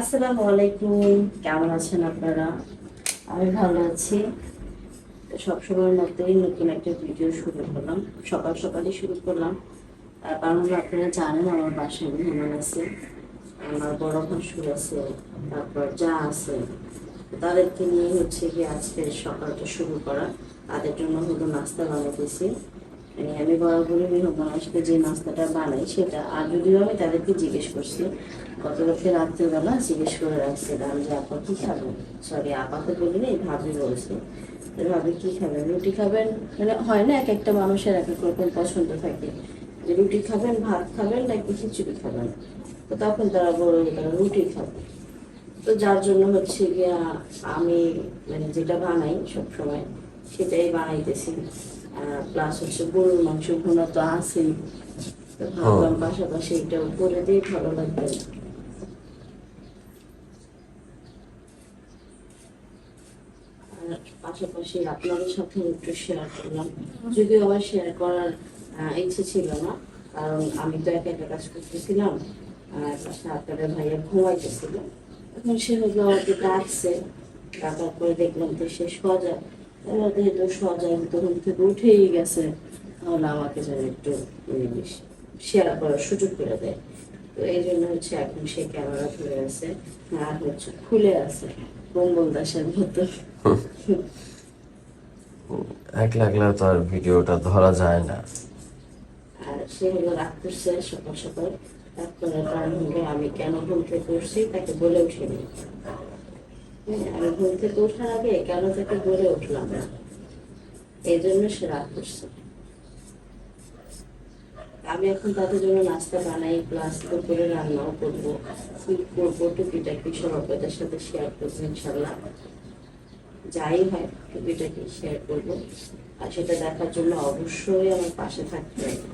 আসসালামু আলাইকুম। কেমন আছেন আপনারা? আমি ভালো আছি। সবসময়ের মতোই নতুন একটা ভিডিও শুরু করলাম। সকাল সকালই শুরু করলাম। কারণ আপনারা জানেন আমার বাসায় মেহমান আছে, আমার বড় ভাসুর আছে, তারপর যা আছে। তাদেরকে নিয়ে হচ্ছে কি আজকে সকালটা শুরু করা। তাদের জন্য হলো নাস্তা বানাইতেছি মানে আমি বরাবরই মেহমান আসলে যে নাস্তাটা বানাই, সেটা আর যদিও আমি তাদেরকে জিজ্ঞেস করছি, গতকালকে রাত্রেবেলা জিজ্ঞেস করে রাখছিলাম যে আপা কি খাবেন সরি আপাকে বলিনি ভাবি বলছে। ভাবি কি খাবেন? রুটি খাবেন? মানে হয় না, এক একটা মানুষের এক এক রকম পছন্দ থাকে। যে রুটি খাবেন, ভাত খাবেন, নাকি খিচুড়ি খাবেন? তো তখন তারা বলল তারা রুটি খাবে। তো যার জন্য হচ্ছে গিয়া আমি মানে যেটা বানাই সবসময়, সেটাই বানাইতেছি। প্লাস হচ্ছে গরুর মাংস ভুনা তো আছেই। ভাবলাম পাশাপাশি এটাও করে দিই ভালো লাগবে। পাশাপাশি আপনাদের সাথে একটু শেয়ার করলাম। যদিও আমার শেয়ার করার ইচ্ছে ছিল না কারণ আমি তো একা একা কাজ করতেছিলাম আর আপনাদের ভাইয়া ঘুমাইতেছিল। এখন সে হলো আমাকে ডাকছে ডাকার পরে দেখলাম তো সে সজা এবার যেহেতু সজা তখন থেকে উঠেই গেছে। তাহলে আমাকে যেন একটু শেয়ার করার সুযোগ করে দেয়। তো এই জন্য হচ্ছে এখন সে ক্যামেরা ধরে আছে আর হচ্ছে খুলে আছে কম্বল দাসের মতো। একলা একলা তো আর ভিডিওটা ধরা যায় না। আর সে হলো রাগ করছে সকাল সকাল। রাগ করার কারণ হলো আমি কেন ঘুম থেকে উঠছি তাকে বলে উঠিনি আমি ঘুম থেকে ওঠার আগে কেন তাকে বলে উঠলাম না এই জন্য সে রাগ করছে আমি এখন তাদের জন্য নাস্তা বানাই, প্লাস দুপুরে রান্নাও করব। কি করব টুকিটাকি সব আপনাদের সাথে শেয়ার করব ইনশাল্লাহ যাই হয় টুকিটাকি শেয়ার করব আর সেটা দেখার জন্য অবশ্যই আমার পাশে থাকতে হবে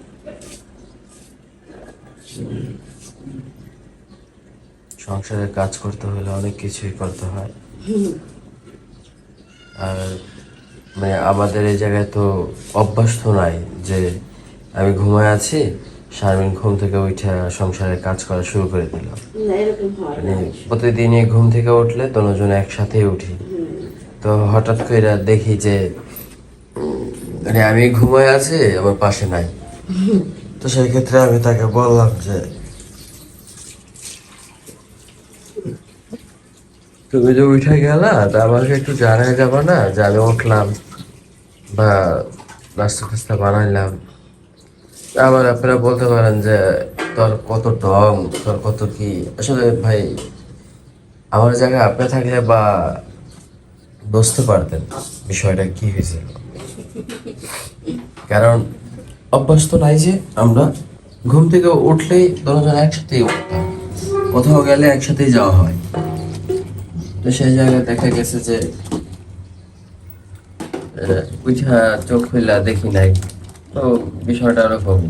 সংসারে কাজ করতে হলে অনেক কিছুই করতে হয়। আর মানে আমাদের এই জায়গায় তো অভ্যাস তো নাই যে আমি ঘুমায় আছি শারমিন ঘুম থেকে উঠে সংসারের কাজ করা শুরু করে দিল। মানে প্রতিদিনই ঘুম থেকে উঠলে দুজন একসাথেই উঠি। তো হঠাৎ করে দেখি যে মানে আমি ঘুমায় আছি আমার পাশে নাই। তো সেই ক্ষেত্রে আমি তাকে বললাম যে তুমি যে উঠে গেলা, তা আমাকে একটু জানাই যাবা না? যে আমি উঠলাম বা নাস্তা টাস্তা বানাইলাম। আবার আপনারা বলতে পারেন যে, তোর কত ডং তোর কত কি? আসলে ভাই, আমার জায়গায় আপনি থাকলে বা বুঝতে পারতেন বিষয়টা কি হয়েছিল কারণ অভ্যাস তো নাই যে আমরা। ঘুম থেকে উঠলেই দুজন একসাথেই উঠতাম। কোথাও গেলে একসাথেই যাওয়া হয়। তো সেই জায়গায় দেখা গেছে যে উঠা চোখ খুললা দেখি নাই। তো বিষয়টা ওরকম।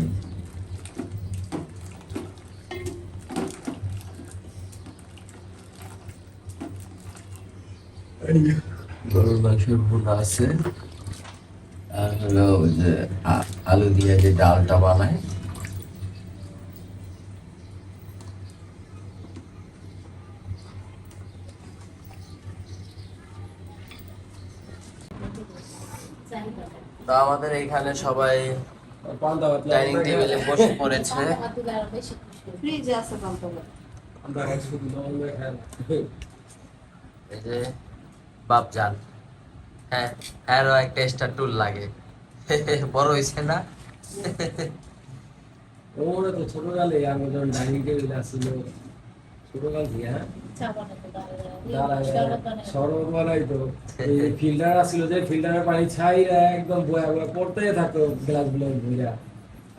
গরুর মাংসের ভুনা আছে। আর হলো যে আলু দিয়ে যে ডালটা বানায় তো আমাদের এখানে সবাই ডাইনিং টেবিলে বসে পড়েছে। ফ্রিজে আছে এই যে বাপজান। হ্যাঁ হ্যাঁ একটা এক্সট্রা টুল লাগে। বড় হয়েছে না? ওরা তো ছোটকালে আমি যখন ডাইনিং টেবিল আসছিল হ্যাঁ এই ফিল্টার আসছিল যে ফিল্টারের পানি ছাই একদম বয়া বয়া পড়তেই থাকতো গ্লাসগুলো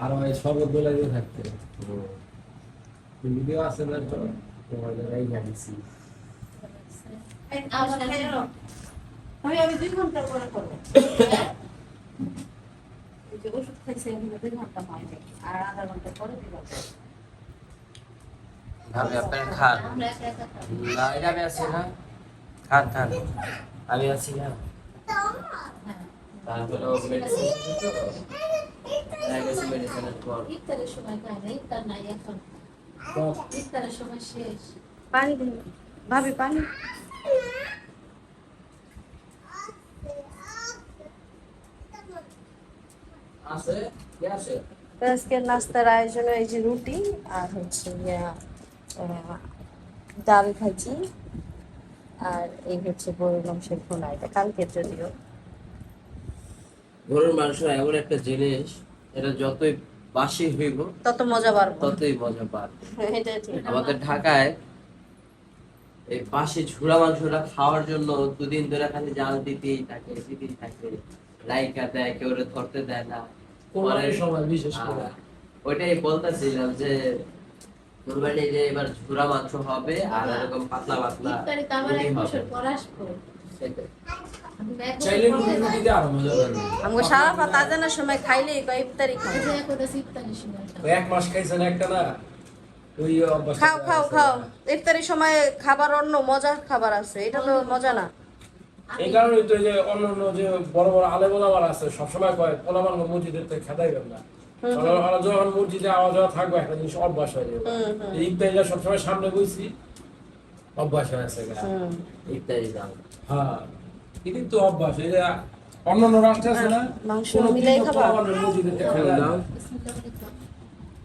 আর ওই শরবত গুলাই থাকতো। ভিডিও আছে না তো? তোমাদের জানিছি আমি আমি দুই ঘণ্টা পরে করব। ওষুধ খাইছে দুই ঘণ্টা হয় আর আধা ঘণ্টা পরে দিবা ভাবি আপনারা খান। না এটা আমি আছি না। খান খান। আমি আছি না। তারপরে পানি দিন। ভাবি পানি। কে আজকে নাস্তার আয়োজন এই যে রুটি আর হচ্ছে ইয়া, ডাল ভাজি আর এই হচ্ছে গরুর মাংসের ভুনা এটা কালকে যদিও। গরুর মাংস এমন একটা জিনিস এটা যতই বাসি হইব তত মজা পারব ততই মজা ঠিক। আমাদের ঢাকায় এই বাসি ঝুড়া মাংসটা খাওয়ার জন্য দুদিন ধরে খালি জাল দিতেই থাকে দিতেই থাকে। লাইকা দেয় কেউ ধরতে দেয় না। বিশেষ করে। ওইটাই বলতেছিলাম যে কোরবানি এবার মাংস হবে আর এরকম পাতলা পাতলা রুটি এক বছর পর আসব। চাইলে রুটি রুটিতে আরও মজা লাগবে আমাকে সারা পাত আজানের সময় খাইলেই কয় ইফতারি খাও যে করে ইফতারির সময় এক মাস খাইছেন একটা না? খাও খাও খাও। ইফতারির সময় খাবার অন্য মজার খাবার আছে। এটা তো মজা না। এই কারণে তো যে অন্যান্য যে বড় বড় আলে বলাবার আছে সবসময় কয় পোলাবান মসজিদের খেদাইবেন না। যখন মসজিদে যাওয়া থাকবে একটা জিনিস অভ্যাস হয়ে যাবে। ইফতারিটা সবসময় সামনে বইছি অভ্যাস হয়ে আছে দাম হ্যাঁ কিন্তু অভ্যাস এই অন্যান্য রাষ্ট্র আছে না কোনো।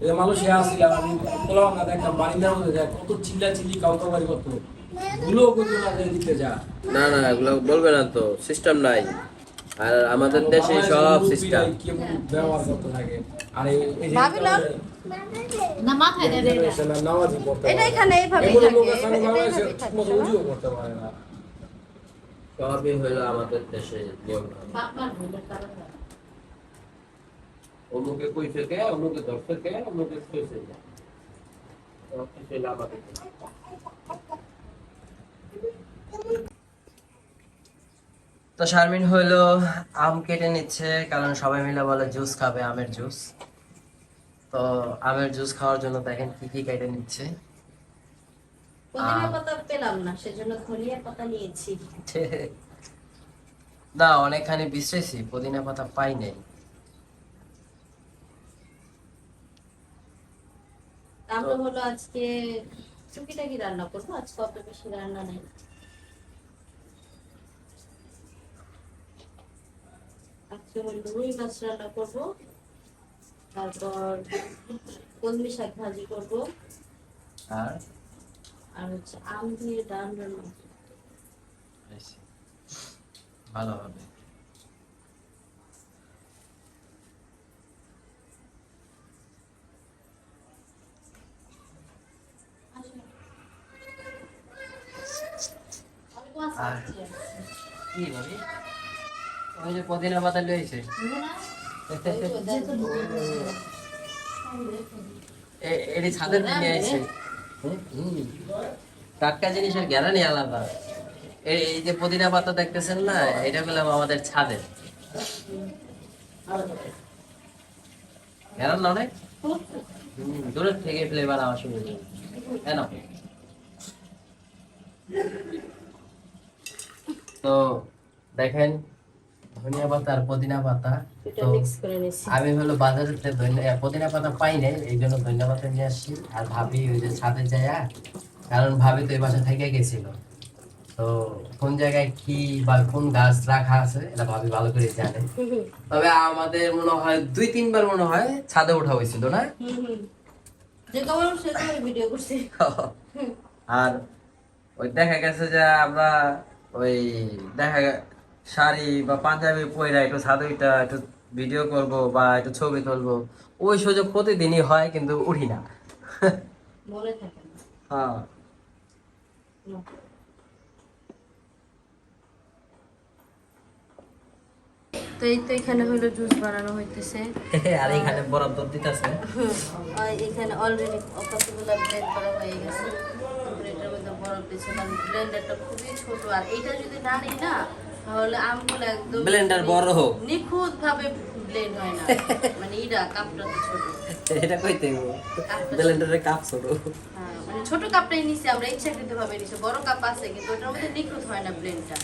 এই মালয়েশিয়া আসছিলাম আমি পোলাপান দেখতাম বারিন্দার মধ্যে যায় কত চিল্লা চিল্লি কাউকাবারি কতগুলো কত না দিতে যা না না এগুলো বলবে না তো সিস্টেম নাই। আর আমাদের দেশে সব সিস্টেম ব্যবহার করতে থাকে আর এই ভাবিলাম। না মাথায় দেয় এটা। এখানে করতে পারে না সবই হলো আমাদের দেশে নিয়ম। অমুকে কইছে কে অমুকে ধরছে কে অমুকে কইছে কে আমাদের। তো শারমিন হইল আম কেটে নিচ্ছে কারণ সবাই মিলে বলে জুস খাবে আমের জুস। তো আমের জুস খাওয়ার জন্য দেখেন কি কি কেটে নিচ্ছে। পাতা পেলাম না সেজন্য ধনিয়া পাতা নিয়েছি। না অনেকখানি বিশ্রেছি পুদিনা পাতা পাই নাই। আমরা হলো আজকে টুকিটাকি রান্না করব? আজকে অত বেশি রান্না নেই। আজকে হলো রুই মাছ রান্না করব। তারপর কলমি শাক ভাজি করব। আর? আর হচ্ছে আম দিয়ে ডাল রান্না। ভালো হবে। আর- কি ভাবি ওই যে পুদিনা পাতা লইছে। এটি ছাদের থেকে আইছে। টাটকা জিনিসের গ্যারানি আলাদা। এই যে পুদিনা পাতা দেখতেছেন না, এটা পেলাম আমাদের ছাদের। গ্যারান না অনেক? দূরের থেকে ফ্লেভার হয়ে কেন তো, দেখেন ধনিয়া পাতা আর পুদিনা পাতা। আমি হলো বাজারে ধনিয়া পুদিনা পাতা পাই নাই এই জন্য ধনিয়া পাতা নিয়ে আসছি। আর ভাবি ওই যে ছাদে যায় কারণ ভাবি তো এই বাসা থেকে গেছিল। তো কোন জায়গায় কি বা কোন গাছ রাখা আছে এটা ভাবি ভালো করে জানে। তবে আমাদের মনে হয় দুই তিনবার মনে হয় ছাদে ওঠা হয়েছিল না? আর ওই দেখা গেছে যে আমরা ওই দেখা শাড়ি বা পাঞ্জাবি পরে একটু সাদুইটা একটু ভিডিও করব বা একটু ছবি তুলবো ওই সুযোগ প্রতিদিনই হয় কিন্তু উঠি না। মনে থাকে না। হ্যাঁ। তো এই তো এখানে হলো জুস বানানো হইতেছে। আর এখানে বরাদ্দ দিতেছে। এখানে অলরেডি কতগুলো ব্লেন্ড করা হয়ে গেছে। এটার মধ্যে বরফ দিয়েছে। কারণ ব্লেন্ডারটা খুবই ছোট। আর এটা যদি না নিই না তাহলে আমগুলো একদম Blender বড় হোক। নিখুঁত ভাবে ব্লেন্ড হয় না। মানে কাপটা ছোট। এটা কইতে ব্লেন্ডারের কাপ ছোট। হ্যাঁ, মানে ছোট কাপটাই নিছি আমরা ইচ্ছাকৃত ভাবে নিছি। বড় কাপ আছে কিন্তু ওটার মধ্যে নিখুঁত হয় না ব্লেন্ডটা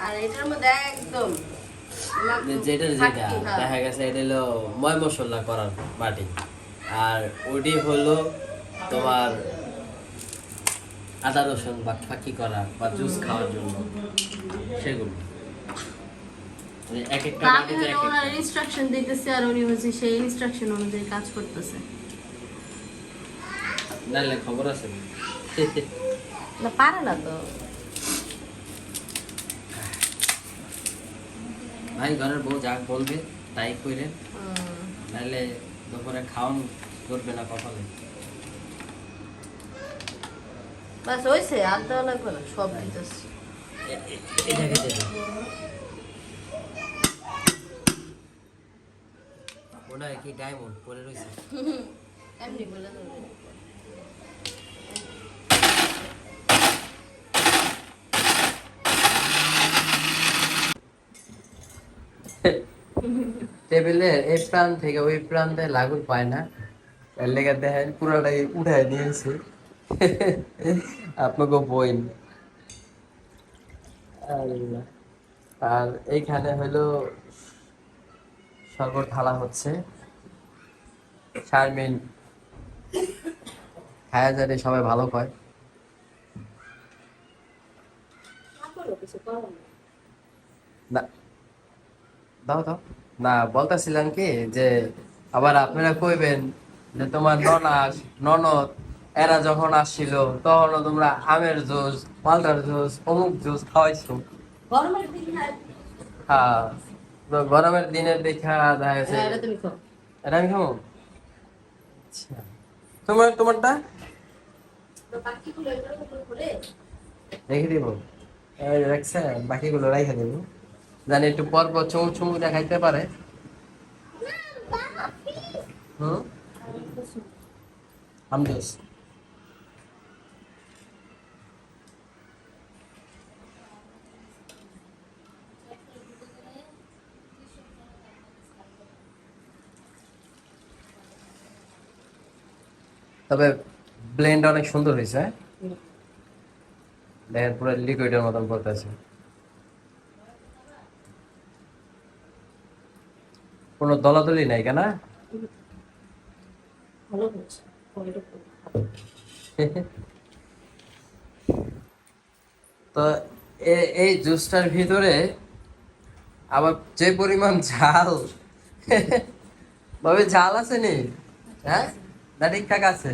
আর এটার মধ্যে একদম যেটা যেটা হ্যাঁ। দেখা গেছে এটা হলো ময় মশলা করার বাটি। আর ওটি হলো তোমার আদা রসুন বা ফাঁকি করা বা জুস খাওয়ার জন্য। সেগুলো। এক একটা তা এক হলো ওনার ইনস্ট্রাকশন দিতেছি আর উনি হচ্ছে সেই ইনস্ট্রাকশন অনুযায়ী কাজ করতেছে নাহলে খবর আছে না পারে না তো ভাই ঘরের বউ যা বলবে তাই কইরেন হুম। নাহলে দুপুরে খাওয়ান করবে না কপালে বাস হয়েছে আর দেওয়া লাগবে না সব দিতেছি এ- এ- হয় কি ডায়মন্ড পরে রয়েছে। এমনি বলে টেবিলের এই প্রান্ত থেকে ওই প্রান্তে লাগুন পায় না। এর লেগে দেখেন পুরোটাই উঠায় নিয়েছি আপনাকে বইন। আর এইখানে হলো শরবত ঢালা হচ্ছে। শারমিন খায়া জানি সবাই ভালো কয়। না দাও দাও। না বলতেছিলাম কি যে আবার আপনারা কইবেন যে তোমার ননাস ননদ এরা যখন আসছিল তখনও তোমরা আমের জুস মালটার জুস অমুক জুস খাওয়াইছো। দিন হ্যাঁ। তো গরমের দিনের দেখা দেখা গেছে এটা আমি খাব? আচ্ছা। তোমার তোমারটা? রেখে দিব। রাখছে বাকিগুলো রেখে দেবো। জানি একটু পর পর চমক চমক দেখাইতে পারে। হুম? আমদোস তবে ব্লেন্ড অনেক সুন্দর হয়েছে হ্যাঁ? দেখেন পুরো লিকুইডের মতন করতেছে। কোনো দলাদলি নাই কেনা? তো এই জুসটার ভিতরে আবার যে পরিমাণ ঝাল ভাবে ঝাল আছে নি? হ্যাঁ? আছে।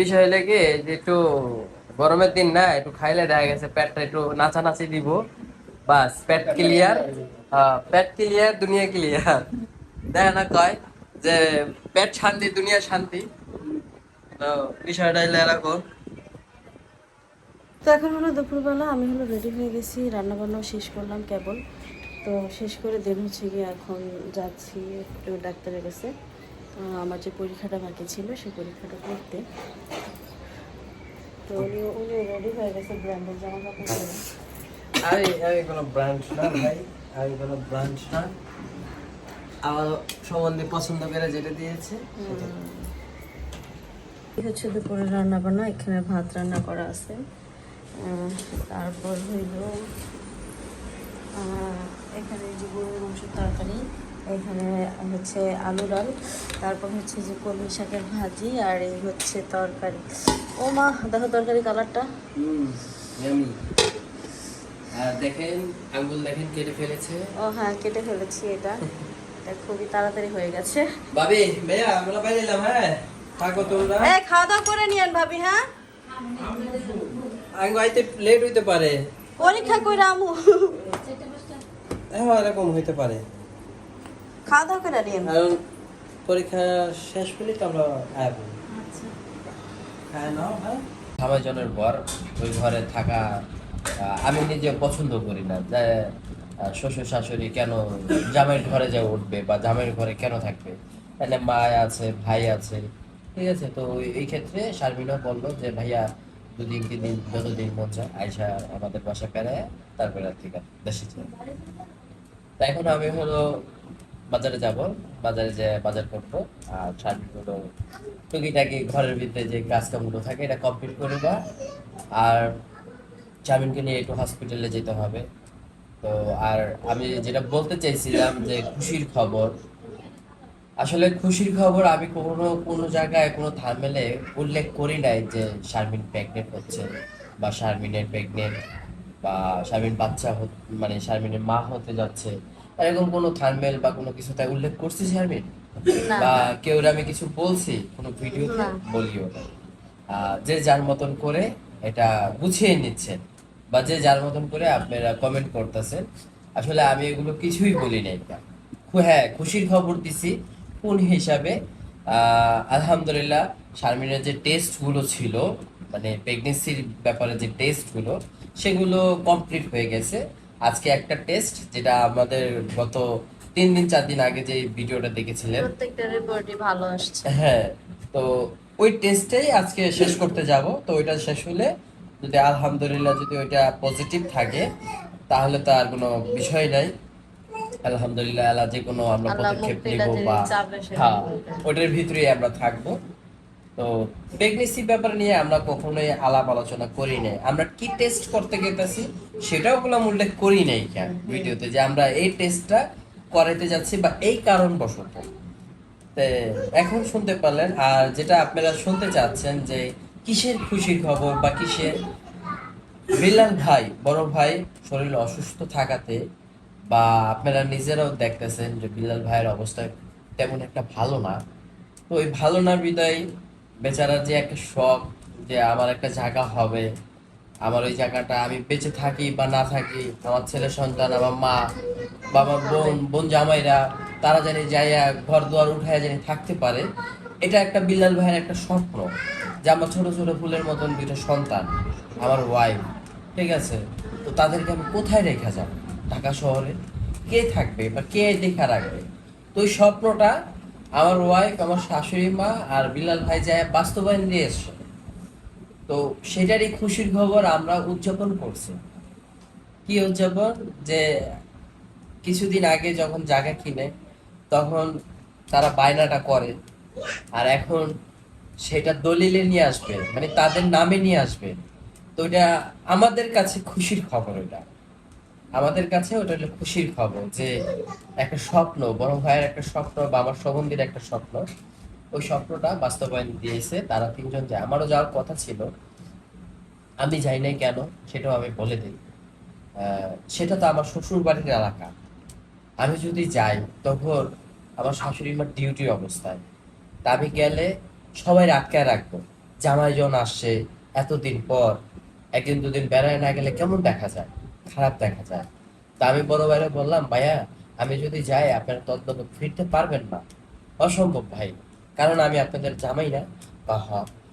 বিষয় কি, যে একটু গরমের দিন না, একটু খাইলে দেখা গেছে পেটটা একটু দিব। বাস, পেট ক্লিয়ার পেট ক্লিয়ার দুনিয়া ক্লিয়ার দেখা না কয়, যে পেট শান্তি, দুনিয়া শান্তি। বিষয়টা এরকম। তো এখন হলো দুপুরবেলা, আমি হলো রেডি হয়ে গেছি রান্না বান্নাও শেষ করলাম কেবল। তো শেষ করে দেন হচ্ছে গিয়ে এখন যাচ্ছি একটু ডাক্তারের কাছে। আমার যে পরীক্ষাটা বাকি ছিল সেই পরীক্ষাটা করতে। তো উনি উনি রেডি হয়ে গেছে ব্র্যান্ডের জামা কাপড় পরে। আমি আমি কোনো ব্রাঞ্চ না ভাই। আমি কোনো ব্রাঞ্চ না। আমার সম্বন্ধে পছন্দ করে যেটা দিয়েছে। হচ্ছে দুপুরে রান্না বান্না এখানে ভাত রান্না করা আছে। তারপর হইল এখানে যে গরুর মাংসের তরকারি এখানে হচ্ছে আলু ডাল তারপর হচ্ছে যে কলমি শাকের ভাজি আর এই হচ্ছে তরকারি। ও মা দেখো তরকারি কালারটা। দেখেন আঙ্গুল দেখেন কেটে ফেলেছে। ও হ্যাঁ কেটে ফেলেছি এটা। এটা খুবই তাড়াতাড়ি হয়ে গেছে। ভাবি ভাইয়া আমরা বাইরে এলাম হ্যাঁ? থাকো তোমরা। এই খাওয়া দাওয়া করে নিয়েন ভাবি হ্যাঁ? আঙ্গু আইতে লেট হইতে পারে। পরীক্ষা করে আমু। হ্যাঁ এরকম হইতে পারে। খাওয়া দাওয়া করে নিয়েন কারণ পরীক্ষা শেষ হলে তো আমরা আয়াবো। আচ্ছা। হ্যাঁ পর ওই ঘরে থাকা আমি নিজে পছন্দ করি না। যে শ্বশুর শাশুড়ি কেন জামাইয়ের ঘরে যে উঠবে বা জামাইয়ের ঘরে কেন থাকবে? এখানে মা আছে ভাই আছে ঠিক আছে? তো এই ক্ষেত্রে শারমিনও বলল যে ভাইয়া দুদিন তিন দিন যতদিন মন চায় আয়সা আমাদের বাসা পেরে তারপরে আর ঠিক আছে দেশে তা এখন আমি হলো বাজারে যাব। বাজারে যে বাজার করব। আর শারমিন হলো টুকিটাকি ঘরের ভিতরে যে কাজ কামগুলো থাকে, এটা কমপ্লিট করে দেওয়া আর চামিনকে নিয়ে একটু হসপিটালে যেতে হবে। তো আর আমি যেটা বলতে চাইছিলাম যে খুশির খবর, আসলে খুশির খবর আমি কোনো কোনো জায়গায়, কোনো থামেলে উল্লেখ করি নাই যে শারমিন প্রেগনেন্ট হচ্ছে বা শারমিনের প্রেগনেন্ট বা শারমিন বাচ্চা মানে শারমিনের মা হতে যাচ্ছে এরকম কোনো থার্মেল বা কোনো কিছু তাই উল্লেখ করছি শারমিন? বা কেউ আমি কিছু বলছি? কোনো ভিডিওতে? না। বলিও না। যে যার মতন করে এটা গুছিয়ে নিচ্ছেন বা যে যার মতন করে আপনারা কমেন্ট করতেছেন আসলে আমি এগুলো কিছুই বলি নাই। খু- হ্যাঁ খুশির খবর দিছি কোন হিসাবে? আহ, আলহামদুলিল্লাহ শারমিনের যে টেস্টগুলো ছিল মানে প্রেগনেন্সির ব্যাপারে যে টেস্টগুলো সেগুলো কমপ্লিট হয়ে গেছে। আজকে একটা টেস্ট যেটা আমাদের গত তিন দিন চার দিন আগে যে ভিডিওটা দেখেছিলেন। প্রত্যেকটা রিপোর্টই ভালো আসছে। হ্যাঁ তো ওই টেস্টেই আজকে শেষ করতে যাব। তো ওইটা শেষ হলে যদি আলহামদুলিল্লাহ যদি ওইটা পজিটিভ থাকে তাহলে তো আর কোনো বিষয় নাই। আলহামদুলিল্লাহ আল্লাহ যে কোনো আমরা পদক্ষেপ নিব বা হ্যাঁ। ওটার ভিতরেই আমরা থাকব। তো প্রেগনেন্সি ব্যাপার নিয়ে আমরা কখনোই আলাপ আলোচনা করি নাই। আমরা কি টেস্ট করতে গেতেছি সেটাও কোনো উল্লেখ করি নাই কেন ভিডিওতে যে আমরা এই টেস্টটা করাতে যাচ্ছি বা এই কারণবশত। তে এখন শুনতে পারলেন, আর যেটা আপনারা শুনতে চাচ্ছেন যে কিসের খুশির খবর বা কিসের? বিল্লাল ভাই, বড় ভাই শরীর অসুস্থ থাকাতে বা আপনারা নিজেরাও দেখতেছেন যে বিল্লাল ভাইয়ের অবস্থা তেমন একটা ভালো না। তো ওই ভালো না বিদায় বেচারার যে একটা শখ যে আমার একটা জায়গা হবে, আমার ওই জায়গাটা আমি বেঁচে থাকি বা না থাকি, আমার ছেলে সন্তান, আমার মা বা আমার বোন বোন জামাইরা, তারা জানি যাইয়া ঘর দুয়ার উঠায় জানি থাকতে পারে, এটা একটা বিল্লাল ভাইয়ের একটা স্বপ্ন যে আমার ছোট ছোট ফুলের মতন দুইটা সন্তান, আমার ওয়াইফ ঠিক আছে? তো তাদেরকে আমি কোথায় রেখে যাব? ঢাকা শহরে? কে থাকবে বা কে দেখা রাখবে? তো ওই স্বপ্নটা আমার ওয়াইফ আমার শাশুড়ি মা আর বিলাল ভাই যায় বাস্তবায়ন দিয়ে এসছে তো সেটারই খুশির খবর আমরা উদযাপন করছি। কি উদযাপন? যে কিছুদিন আগে যখন জায়গা কিনে, তখন তারা বায়নাটা করে। আর এখন সেটা দলিলে নিয়ে আসবে মানে তাদের নামে নিয়ে আসবে। তো এটা আমাদের কাছে খুশির খবর ওটা আমাদের কাছে ওটা হলো খুশির খবর যে একটা স্বপ্ন, বড় ভাইয়ের একটা স্বপ্ন বা আমার সম্বন্ধীর একটা স্বপ্ন, ওই স্বপ্নটা বাস্তবায়ন দিয়েছে তারা তিনজন যায় আমারও যাওয়ার কথা ছিল। আমি যাই নাই কেন সেটাও আমি বলে দিই। সেটা তো আমার শ্বশুর বাড়ির এলাকা। আমি যদি যাই তখন আমার শাশুড়ি মার ডিউটি অবস্থায়। তা আমি গেলে সবাই আটকায় রাখব। জামাইজন আসছে এতদিন পর, একদিন দুদিন বেড়ায় না গেলে কেমন দেখা যায়? খারাপ দেখা যায়। তা আমি বড় ভাইরে বললাম, ভাইয়া, আমি যদি যাই, আপনারা তদন্ত ফিরতে পারবেন না? অসম্ভব ভাই, কারণ আমি আপনাদের জামাই না। বা হ আমি